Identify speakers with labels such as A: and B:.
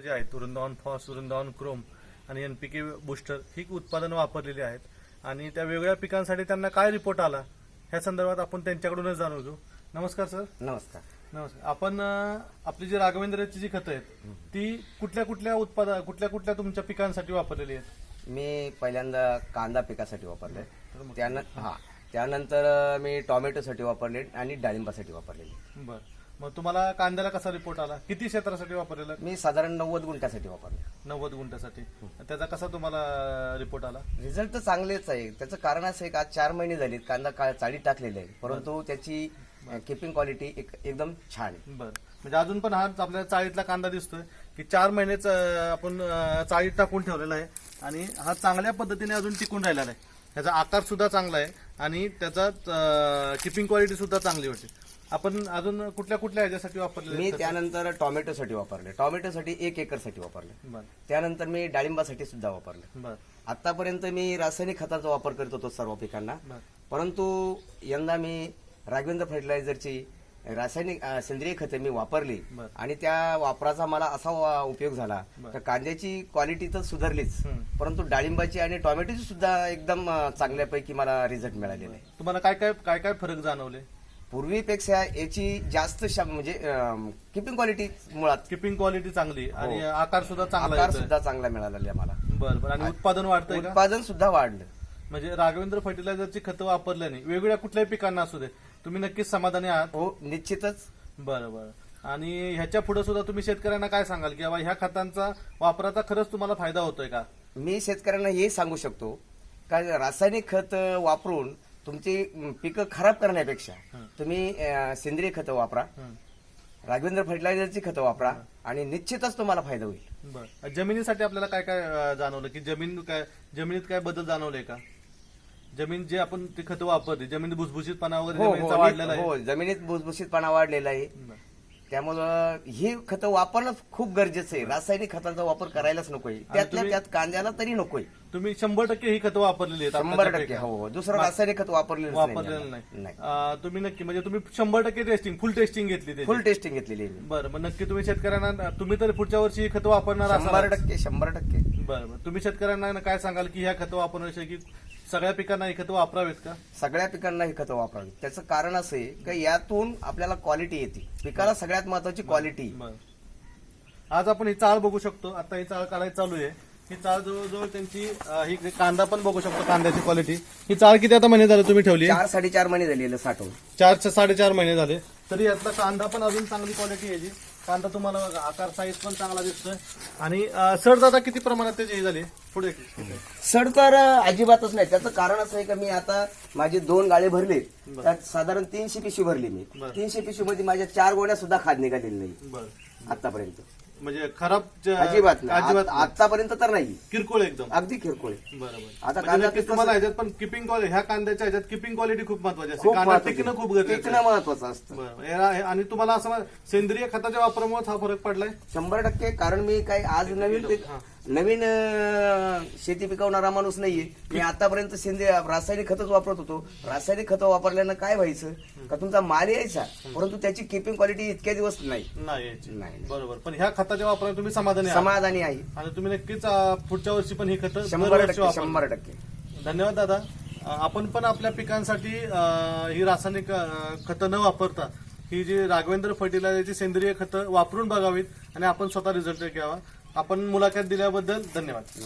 A: जे आहेत वृंदावन फॉस वृंदावन क्रोम आणि एन पी के बुस्टर ही उत्पादनं वापरलेली आहेत. आणि त्या वेगळ्या पिकांसाठी त्यांना काय रिपोर्ट आला ह्या संदर्भात आपण त्यांच्याकडूनच जाणून घेऊ. नमस्कार सर.
B: नमस्कार.
A: नमस्कार. आपण आपली जी राघवेंद्रची जी खतं आहेत ती कुठल्या कुठल्या उत्पाद कुठल्या कुठल्या तुमच्या पिकांसाठी वापरलेली आहेत?
B: मी पहिल्यांदा कांदा पिकासाठी वापरले त्यानं हा. त्यानंतर मी टोमॅटोसाठी वापरले आणि डाळिंबासाठी वापरलेले.
A: बर. मग तुम्हाला कांद्याला कसा रिपोर्ट आला? किती क्षेत्रासाठी वापरलेला?
B: मी साधारण नव्वद गुंठ्यासाठी वापरले.
A: नव्वद गुंठ्यासाठी. त्याचा कसा तुम्हाला रिपोर्ट आला?
B: रिझल्ट तर चांगलेच आहे. त्याचं कारण असं आहे का आज चार महिने झालेत कांदा का चाळी टाकलेले आहे. परंतु त्याची किपिंग क्वालिटी एकदम छान आहे.
A: बर. म्हणजे अजून पण हा आपल्याला चाळीतला कांदा दिसतोय की चार महिनेच आपण चाळीत टाकून ठेवलेला आहे आणि हा चांगल्या पद्धतीने अजून टिकून राहिलेला आहे. त्याचा आकार सुद्धा चांगला आहे. आणि त्याचा किपिंग क्वालिटी सुद्धा चांगली होती. आपण अजून कुठल्या कुठल्या ह्याच्यासाठी वापरलेले
B: मी? त्यानंतर टोमॅटोसाठी वापरले. टोमॅटोसाठी एक एकरसाठी वापरले. त्यानंतर मी डाळिंबासाठी सुद्धा वापरले. आतापर्यंत मी रासायनिक खताचा वापर करत होतो सर्व पिकांना. परंतु यंदा मी राघवेंद्र फर्टिलायझरची रासायनिक सेंद्रिय खते मी वापरली. आणि त्या वापराचा मला असा उपयोग झाला. तर कांद्याची क्वालिटी तर सुधारलीच. परंतु डाळिंबाची आणि टोमॅटोची सुद्धा एकदम चांगल्यापैकी मला रिझल्ट मिळालेला आहे
A: तुम्हाला काय काय काय काय फरक जाणवले
B: पूर्वीपेक्षा याची जास्त म्हणजे किपिंग क्वालिटी मुळात
A: किपिंग क्वालिटी चांगली आणि आकार सुद्धा चांगला
B: हो. आकार. सुद्धा चांगला मिळालेला मला
A: बरं बरं आणि उत्पादन वाढतंय का
B: उत्पादन सुद्धा वाढलं
A: म्हणजे राघवेंद्र फर्टिलायझरची खतं वापरल्याने वेगवेगळ्या कुठल्याही पिकांना असू दे तुम्ही नक्कीच समाधानी आहात?
B: हो निश्चितच.
A: बरं बरं. आणि ह्याच्या पुढे सुद्धा तुम्ही शेतकऱ्यांना काय सांगाल? की बाबा ह्या खतांचा वापराचा खरंच तुम्हाला फायदा होतोय का?
B: मी शेतकऱ्यांना हे सांगू शकतो का रासायनिक खत वापरून तुमची पिकं खराब करण्यापेक्षा तुम्ही अं, सेंद्रिय खतं वापरा. राघवेंद्र फर्टिलायझरची खतं वापरा आणि निश्चितच तुम्हाला फायदा होईल.
A: बरं. जमिनीसाठी आपल्याला काय काय अं, जाणवलं? की जमीन काय जमिनीत काय बदल जाणवले का? जमीन जे आपण ती खतं वापरली जमीन भुसभुशीतपणा वगैरे
B: हो
A: जमिनीचा
B: हो
A: वाढलेला आहे.
B: हो जमिनीत भुसभुशीतपणा वाढलेला आहे. त्यामुळं ही खतं वापरणं खूप गरजेचं आहे. रासायनिक खतांचा वापर करायलाच नकोय. त्यातल्या
A: तुम्ही-
B: त्यात कांद्याला तरी नकोय.
A: तुम्ही शंभर टक्के ही खतं वापरलेली आहेत
B: शंभर
A: आताच्या
B: टक्के. हो हो. दुसरं रासायनिक खत वापरलेलं
A: वापरलेलं नाही. अं, तुम्ही नक्की म्हणजे तुम्ही शंभर टक्के टेस्टिंग फुल टेस्टिंग घेतली त्याची.
B: फुल टेस्टिंग घेतलेली आहे मी.
A: बरं मग नक्की तुम्ही शेतकऱ्यांना तुम्ही तर पुढच्या वर्षी ही खतं वापरणार
B: शंभर टक्के शंभर टक्के.
A: बरं बरं. तुम्ही शेतकऱ्यांना काय सांगाल की ह्या खतं वापरण्याविषयी की सगळ्या पिकांना ही खतं वापरावीत का?
B: सगळ्या पिकांना ही खतं वापरावी त्याचं कारण असं आहे की यातून आपल्याला क्वालिटी येते. पिकाला सगळ्यात महत्वाची क्वालिटी
A: बरं. आज आपण ही चाळ बघू शकतो. आता ही चाळ काढायची चालू आहे. ही चाळ जवळजवळ त्यांची अं, ही कांदा पण बघू शकतो कांद्याची क्वालिटी ही चाळ किती आता महिने झाले तुम्ही ठेवली?
B: चार साडेचार महिने झालेलं साठवून.
A: चार ते साडेचार महिने झाले. तरी यातला कांदा पण अजून चांगली क्वालिटी याची कांदा तुम्हाला बघा आकार साईज पण चांगला दिसतोय. आणि सड आता किती प्रमाणात त्याची ही झाली? पुढे
B: सड तर अजिबातच नाही. त्याचं कारण असं आहे की मी आता माझे दोन गाळे भरले. त्यात साधारण तीनशे पिशवी भरली मी. तीनशे पिशवी मध्ये माझ्या चार गोण्या सुद्धा खाद निघालेली नाही. आतापर्यंत.
A: म्हणजे खराब ज-
B: अजिबात नाही.
A: अजिबात
B: आत- आतापर्यंत तर नाही.
A: किरकोळ एकदम.
B: अगदी किरकोळ. आहे.
A: बरोबर.
B: आता
A: म्हणजे
B: कांदा
A: नक्कीच
B: कसं-
A: तुम्हाला ह्याच्यात पण किपिंग क्वालिटी ह्या कांद्याच्या ह्याच्यात किपिंग क्वालिटी खूप महत्वाची असते.
B: खूप
A: कांदा
B: महत्वाचं.
A: टिकणं खूप
B: आहे.
A: गरजेचं
B: टिकणं
A: आहे.
B: महत्वाचं असतं.
A: बरं. हे- आणि तुम्हाला असं मा- सेंद्रिय खताच्या वापरामुळे हा फरक पडलाय?
B: शंभर टक्के कारण मी काही आज नवीन पीक नवीन अं, शेती पिकवणारा माणूस नाहीये. मी आतापर्यंत सेंद्रिय रासायनिक खतच वापरत होतो. रासायनिक खतं वापरल्यानं काय व्हायचं? का तुमचा माल यायचा? परंतु त्याची किपिंग क्वालिटी इतक्या दिवस नाही.
A: नाही याची.
B: नाही.
A: बरोबर. पण ह्या खताच्या वापराने तुम्ही समाधानी आहात.
B: समाधानी आहे.
A: आणि तुम्ही नक्कीच अं, पुढच्या वर्षी पण ही खतं
B: शंभर
A: दरवर्षी
B: टक्के
A: वापरा.
B: शंभर टक्के.
A: धन्यवाद दादा. अं, आपण पण आपल्या पिकांसाठी अं, ही रासायनिक अं, खतं न वापरता ही जी राघवेंद्र फर्टिलायझरची सेंद्रिय खतं वापरून बघावीत आणि आपण स्वतः रिझल्ट घ्यावा. आपण मुलाखत दिल्याबद्दल धन्यवाद.